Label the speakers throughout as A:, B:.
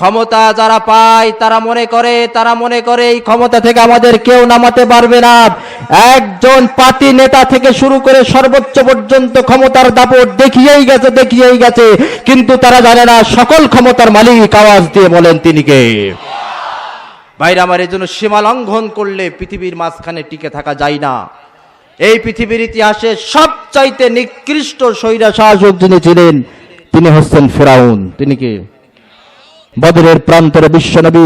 A: ক্ষমতা যারা পায়, তারা মনে করে, তারা মনে করে এই ক্ষমতা থেকে আমাদের কেউ নামাতে পারবে না। একজন পার্টি নেতা থেকে শুরু করে সর্বোচ্চ পর্যন্ত ক্ষমতার দাপট দেখিয়েই গেছে দেখিয়েই গেছে। কিন্তু তারা জানে না, সকল ক্ষমতার মালিক আওয়াজ দিয়ে বলেন তিনি কে। ভাইরা, আমার এই জন্য সীমা লঙ্ঘন করলে পৃথিবীর মাঝখানে টিকে থাকা যায় না। এই পৃথিবীর ইতিহাসে সবচাইতে নিকৃষ্ট স্বৈরা শাসক যিনি ছিলেন, তিনি হচ্ছেন ফেরাউন। তিনি কি? বদরের প্রান্তরে বিশ্বনবী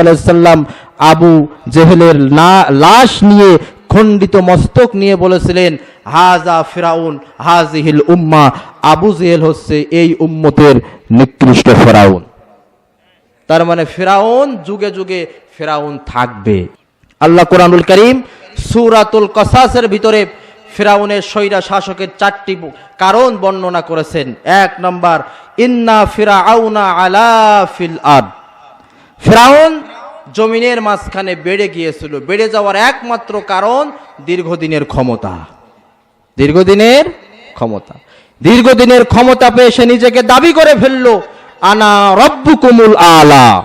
A: আলাইহি সাল্লাম আবু জেহেলের লাশ নিয়ে খণ্ডিত মস্তক নিয়ে বলেছিলেন, হাজা ফেরাউন, হাজিহিল উম্মা। আবু জেহেল হচ্ছে এই উম্মতের নিকৃষ্ট ফেরাউন। তার মানে ফেরাউন যুগে যুগে ফেরাউন থাকবে। আল্লাহ কোরআনুল করিম সুরাতুল কসাসের ভিতরে ফেরাউনের স্বৈরা শাসকের চারটি কারণ বর্ণনা করেছেন। এক নম্বর ইন্না ফিরাউনা আলা ফিল আদ ফেরাউন জমিনের মাঝখানে বেড়ে গিয়েছিল। বেড়ে যাওয়ার একমাত্র কারণ দীর্ঘদিনের ক্ষমতা। দীর্ঘদিনের ক্ষমতা। দীর্ঘদিনের ক্ষমতা পেয়ে সে নিজেকে দাবি করে ফেলল, আনা রব্বুকুমুল আলা।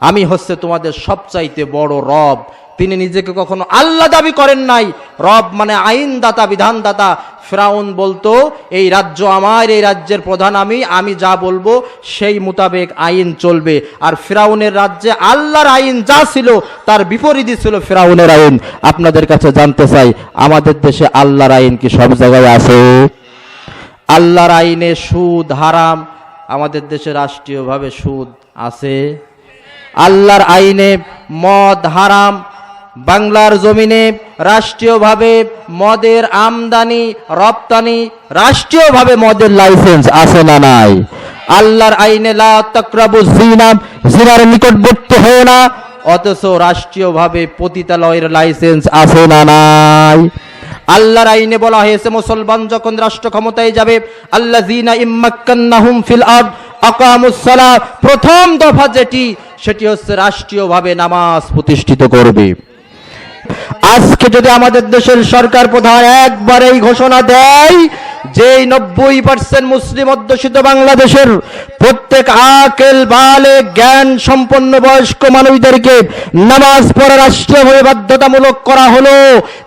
A: আমি হচ্ছে তোমাদের সবচাইতে বড় রব তিনি নিজেকে কখনো আল্লাহ দাবি করেন নাই। রব মানে আইনদাতা, বিধানদাতা। ফেরাউন বলতো, এই রাজ্য আমার, এই রাজ্যের প্রধান আমি আমি যা বলব সেই মোতাবেক আইন চলবে। আর ফেরাউনের রাজ্যে আল্লাহর আইন যা ছিল, তার বিপরীতই ছিল ফেরাউনের আইন। আপনাদের কাছে জানতে চাই, আমাদের দেশে আল্লাহর আইন কি সব জায়গায় আছে? আল্লাহর আইনে সুদ হারাম, আমাদের দেশে রাষ্ট্রীয়ভাবে সুদ আছে। আল্লাহর আইনে মদ হারাম বাংলার জমিনে রাষ্ট্রীয়ভাবে মদের আমদানি, রপ্তানি, রাষ্ট্রীয়ভাবে মদের লাইসেন্স আছে না নাই। আল্লাহর আইনে লা তাকরাবু জিনা জিনার নিকটবর্তী হয় না, অথচ রাষ্ট্রীয়ভাবে পতিতালয়ের লাইসেন্স আছে না নাই। আল্লাহর আইনে বলা হয়েছে, মুসলমান যখন রাষ্ট্র ক্ষমতায় যাবে আল্লাহ জিনা ইম্মাক্কান্নাহুম ফিল আরদ, আকামুস সালাহ প্রথম দফা যেটি, সেটি হচ্ছে রাষ্ট্রীয়ভাবে নামাজ প্রতিষ্ঠিত করবে। আজকে যদি আমাদের দেশের সরকার প্রধান একবার এই ঘোষণা দেয় যে নব্বই পার্সেন্ট মুসলিম অধ্যুষিত বাংলাদেশের প্রত্যেক আকেল, বালে, জ্ঞান সম্পন্ন বয়স্ক মানুষদেরকে নামাজ পড়া রাষ্ট্রীয়ভাবে বাধ্যতামূলক করা হলো।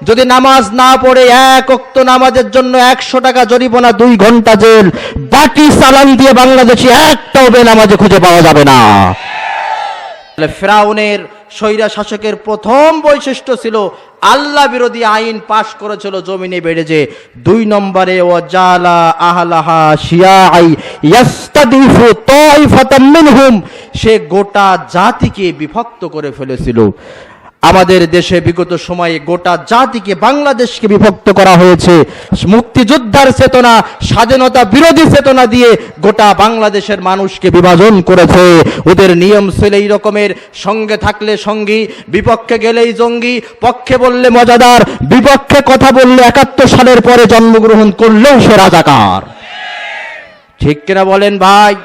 A: যদি নামাজ না পড়ে এক অক্ত নামাজের জন্য একশো টাকা জরিমানা, দুই ঘণ্টা জেল, বাকি চালান দিয়ে বাংলাদেশে একটাও বেনামাজে খুঁজে পাওয়া যাবে না। ফেরাউনের স্বৈরা শাসকের প্রথম বৈশিষ্ট্য ছিল, আল্লাহ বিরোধী আইন পাশ করেছিল, জমিনে বেড়ে যে দুই নম্বরে ও জালা আহলাহা শিয়াই ইয়াস্তাদিফু তাইফাতাম মিনহুম। সে গোটা জাতিকে বিভক্ত করে ফেলেছিল। আমাদের দেশে বিগত সময়ে গোটা জাতিকে বাংলাদেশকে বিভক্ত করা হয়েছে। মুক্তিযোদ্ধার চেতনা, স্বাধীনতা বিরোধী চেতনা দিয়ে গোটা বাংলাদেশের মানুষকে বিভাজন করেছে। ওদের নিয়ম ছিল এই রকমের, সঙ্গে থাকলে সঙ্গী, বিপক্ষে গেলেই জঙ্গি, পক্ষে বললে মজাদার, বিপক্ষে কথা বললে একাত্তর সালের পরে জন্মগ্রহণ করলেও সে রাজাকার। ঠিক কিনা বলেন ভাই?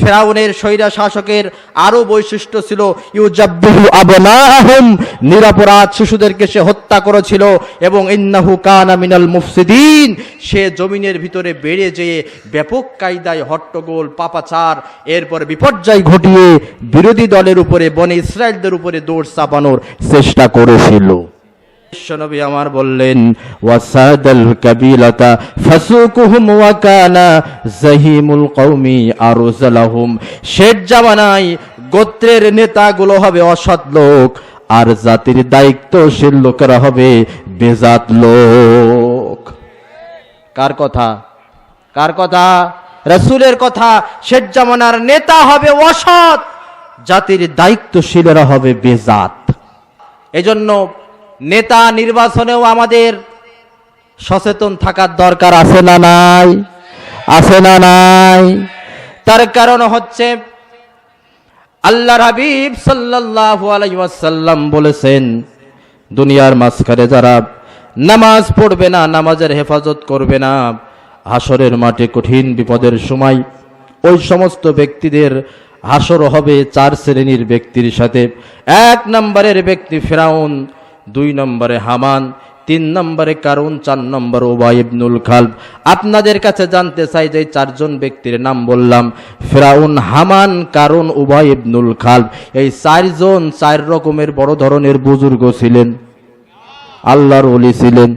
A: ফেরাউনের স্বৈরা শাসকের আরও বৈশিষ্ট্য ছিল, ইউজাব্বিহু আবনাহুম। নিরাপরাধ শিশুদেরকে সে হত্যা করেছিল এবং ইন্নাহু কানা মিনাল মুফসিদিন। সে জমিনের ভিতরে বেড়ে যেয়ে ব্যাপক কায়দায় হট্টগোল, পাপাচার, এরপর বিপর্যয় ঘটিয়ে বিরোধী দলের উপরে, বনে ইসরায়েলদের উপরে দৌড় চাপানোর চেষ্টা করেছিল। বিশ্বনবী আমার বললেন, ওয়াসাদাল কাবিলাতা ফাসুকুহুম ওয়া কানা জাহিমুল কওমি আরজালাহুম। শেষ জামানায় গোত্রের নেতাগুলো হবে অসৎ লোক, আর জাতির দায়িত্বশীল লোকেরা হবে বেজাত লোক। কার কথা? কার কথা? রসুলের কথা। শেষ জামানার নেতা হবে অসৎ, জাতির দায়িত্বশীলেরা হবে বেজাত। এজন্য নেতা নির্বাচনেও আমাদের সচেতন থাকার দরকার আছে না নাই? আছে না নাই? তার কারণ হচ্ছে আল্লাহ হাবিব সাল্লাল্লাহু আলাইহি ওয়াসাল্লাম বলেছেন, দুনিয়ার মাঝখানে যারা নামাজ পড়বে না, নামাজের হেফাজত করবে না হাসরের মাঠে কঠিন বিপদের সময় ওই সমস্ত ব্যক্তিদের হাসর হবে চার শ্রেণির ব্যক্তির সাথে। এক নম্বরের ব্যক্তি ফেরাউন দুই নম্বরে হামান, তিন নম্বরে কারুন, চার নম্বর ওবাই ইবনুল খালব। আপনাদের কাছে জানতে চাই যে চারজন ব্যক্তির নাম বললাম। ফেরাউন, হামান, কারুন, উবাই ইবনুল খালব। এই চারজন চার রকমের বড় ধরনের বুজুর্গ ছিলেন। আল্লাহর ওলি ছিলেন,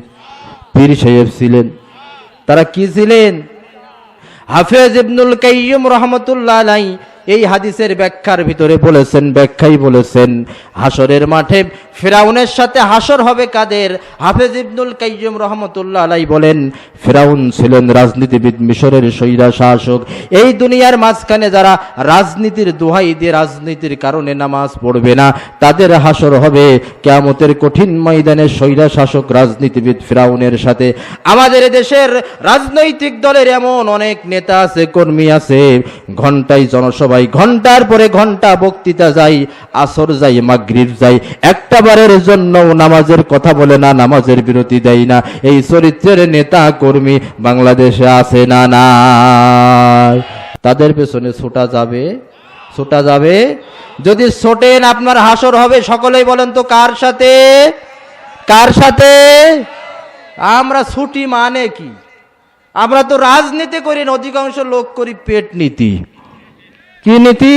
A: পীর সাহেব ছিলেন। তারা কি ছিলেন? হাফেজ ইবনুল কাইয়ুম রহমতুল্লাহ এই হাদিসের ব্যাখ্যার ভিতরে বলেছেন, ব্যাখ্যাই বলেছেন, হাসরের মাঠে ফেরাউনের সাথে হাসর হবে কাদের? হাফেজ ইবনুল কাইয়ুম রহমতুল্লাহ আলাই বলেন, ফেরাউন ছিলেন রাজনীতিবিদ, মিশরের সৈরা শাসক। এই দুনিয়ার মাঝখানে যারা রাজনীতির দোহাই দিয়ে রাজনীতির কারণে নামাজ পড়বে না, তাদের হাসর হবে কেয়ামতের কঠিন ময়দানে সৈরা শাসক, রাজনীতিবিদ ফেরাউনের সাথে। আমাদের দেশের রাজনৈতিক দলের এমন অনেক নেতা আছে, কর্মী আছে, ঘন্টায় জনসভায় ঘণ্টার পরে ঘণ্টা বক্তৃতা যাই, আসর যাই, মাগরিব যাই একটা বারের জন্য নামাজের কথা বলে না, নামাজের বিরতি দেয় না। এই চরিত্রের নেতা কর্মী বাংলাদেশে আছে না না তাদের পেছনে ছোটা যাবে? ছোটা যাবে? যদি ছোটেন, আপনার হাসর হবে। সকলেই বলেন তো কার সাথে? কার সাথে? আমরা ছুটি মানে কি? আমরা তো রাজনীতি করি অধিকাংশ লোক করি পেট নীতি কি নীতি?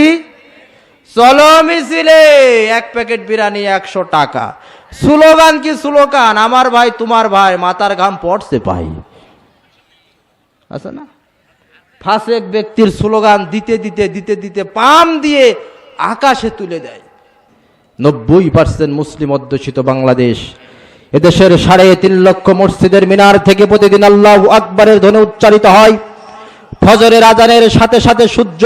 A: চলো মিছিলে এক প্যাকেট বিরিয়ানি একশো টাকা। স্লোগান কি স্লোগান? আমার ভাই, তোমার ভাই মাথার ঘাম পড়ছে পাই আছে না? ব্যক্তির স্লোগান দিতে দিতে দিতে দিতে পাম দিয়ে আকাশে তুলে দেয়। নব্বই পার্সেন্ট মুসলিম অধ্যুষিত বাংলাদেশ। এদেশের সাড়ে তিন লক্ষ মসজিদের মিনার থেকে প্রতিদিন আল্লাহ আকবরের ধ্বনি উচ্চারিত হয়। ফজরের আজানের সাথে সাথে সূর্য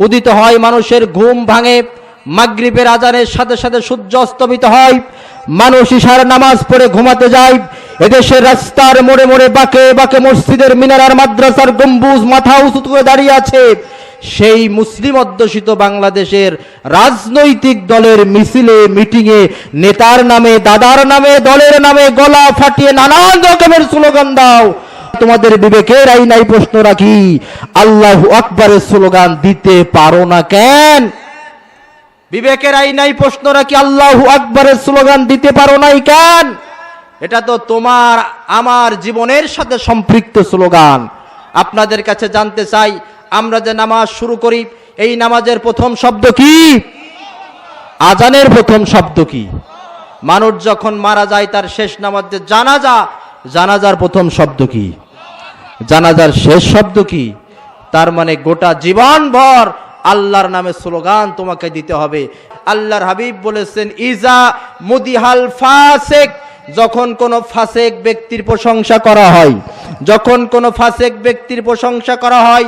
A: উদিত হয় মানুষের ঘুম ভাঙে। মাগরিবের আজানের সাথে সাথে সূর্য অস্তমিত হয়। মানুষ ইশার নামাজ পড়ে ঘুমাতে যায়। এদেশের রাস্তার মোড়ে মোড়ে বাঁকে বাঁকে মসজিদের মিনার আর মাদ্রাসার গম্বুজ মাথা উঁচু করে দাঁড়িয়ে আছে। সেই মুসলিম অধ্যুষিত বাংলাদেশের রাজনৈতিক দলের মিছিলে, মিটিংয়ে নেতার নামে, দাদার নামে, দলের নামে গলা ফাটিয়ে নানান রকমের স্লোগান দাও। তোমাদের বিবেকের আইনাই প্রশ্ন রাখি। আল্লাহ আকবরের স্লোগান, দিতে পারো না কেন? বিবেকের আইনাই প্রশ্ন রাখি, আল্লাহ আকবরের স্লোগান, দিতে পারো নাই কেন? এটা তো তোমার, আমার জীবনের সাথে সম্পৃক্ত স্লোগান। আপনাদের কাছে জানতে চাই, আমরা যে নামাজ শুরু করি, এই নামাজের প্রথম শব্দ কি? আজানের প্রথম শব্দ কি? মানুষ যখন মারা যায়, তার শেষ নামাজ জানাজা জানাজার প্রথম শব্দ কি? জানাজার শেষ শব্দ কি? তার মানে গোটা জীবন ভর আল্লাহর নামে স্লোগান তোমাকে দিতে হবে। আল্লাহর হাবিব বলেছেন, ইজা মুদিহাল ফাসেক। যখন কোনো ফাসেক ব্যক্তির প্রশংসা করা হয়, যখন কোনো ফাসেক ব্যক্তির প্রশংসা করা হয়,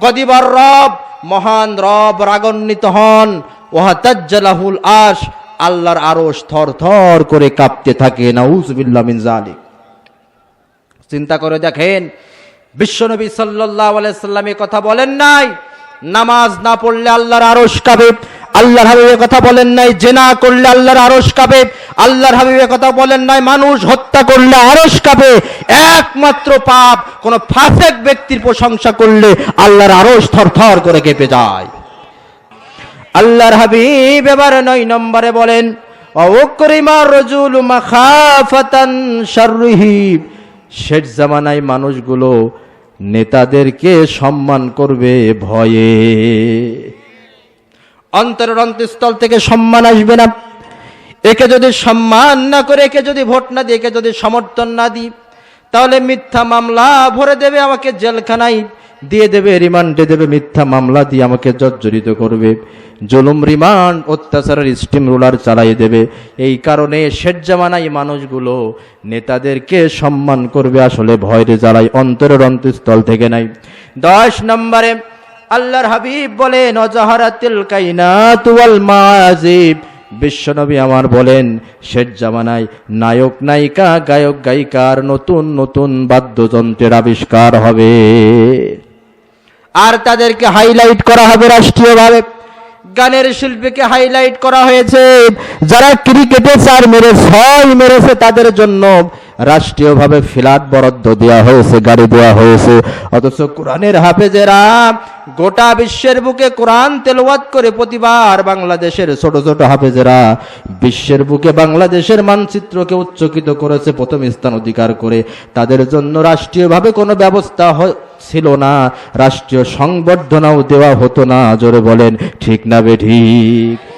A: গদিবার রব, মহান রব রাগান্বিত হন। ওহাতাজ্জালাহুল আশ আল্লাহর আরশ থর থর করে কাঁপতে থাকে। নাউজুবিল্লাহ মিন জালিক চিন্তা করে দেখেন। বিশ্বনবী সাল্লাহ সাল্লাম এ কথা বলেন নাই। নামাজ না পড়লে আল্লাহর আরশ কাবে আল্লাহর হাবিবে কথা বলেন নাই, জেনা করলে আল্লাহর আরশ কাবে আল্লাহর হাবিবে কথা বলেন নাই, মানুষ হত্যা করলে আরশ কাবে একমাত্র পাপ, কোন ফাসেক ব্যক্তির প্রশংসা করলে আল্লাহর আরশ থরথর করে কেঁপে যায়। আল্লাহর হাবিব এবার নয় নম্বরে বলেন অকরিমার রজুল মাখাফাতান শাররিহি। শেষ জামানায় মানুষগুলো নেতাদেরকে সম্মান করবে ভয়ে। অন্তরের অন্তঃস্থল থেকে সম্মান আসবে না। একে যদি সম্মান না করে, একে যদি ভোট না দিই একে যদি সমর্থন না দিই, তাহলে মিথ্যা মামলা ভরে দেবে আমাকে জেলখানায়। দিয়ে দেবে রিমান্ডে দেবে, মিথ্যা মামলা দিয়ে আমাকে জর্জরিত করবে। জুলুম রিমান্ড অত্যাচারের স্টিম রোলার চালাই দেবে। এই কারণে শেষ জামানায় মানুষগুলো নেতাদেরকে সম্মান করবে, আসলে ভয়রে জ্বালায়, অন্তরের অন্তঃস্থল থেকে নাই। দশ নম্বরে, আল্লাহর হাবিব বলেন অজাহারাতিল কাইনাত ওয়াল মাজিব। বিশ্বনবী আমার বলেন, শেষ জামানায় নায়ক, নায়িকা, গায়ক, গায়িকার নতুন নতুন বাদ্যযন্ত্রের আবিষ্কার হবে। আর তাদেরকে হাইলাইট করা হবে রাষ্ট্রীয়ভাবে। গানের শিল্পীকে হাইলাইট করা হয়েছে। যারা ক্রিকেটে চার মেরে ছয় মেরেছে তাদের জন্য। রাষ্ট্রীয়ভাবে ফ্ল্যাট বরাদ্দ দেওয়া হয়েছে, গাড়ি দেওয়া হয়েছে। অথচ কোরআনের হাফেজেরা গোটা বিশ্বের বুকে কোরআন তেলাওয়াত করে প্রতিবার বাংলাদেশের ছোট ছোট হাফেজেরা বিশ্বের বুকে বাংলাদেশের মানচিত্রকে উচ্চকিত করেছে, প্রথম স্থান অধিকার করে। তাদের জন্য রাষ্ট্রীয়ভাবে কোনো ব্যবস্থা ছিল না। রাষ্ট্রীয় সংবর্ধনাও দেওয়া হতো না, জোরে বলেন। ঠিক না বে ঠিক?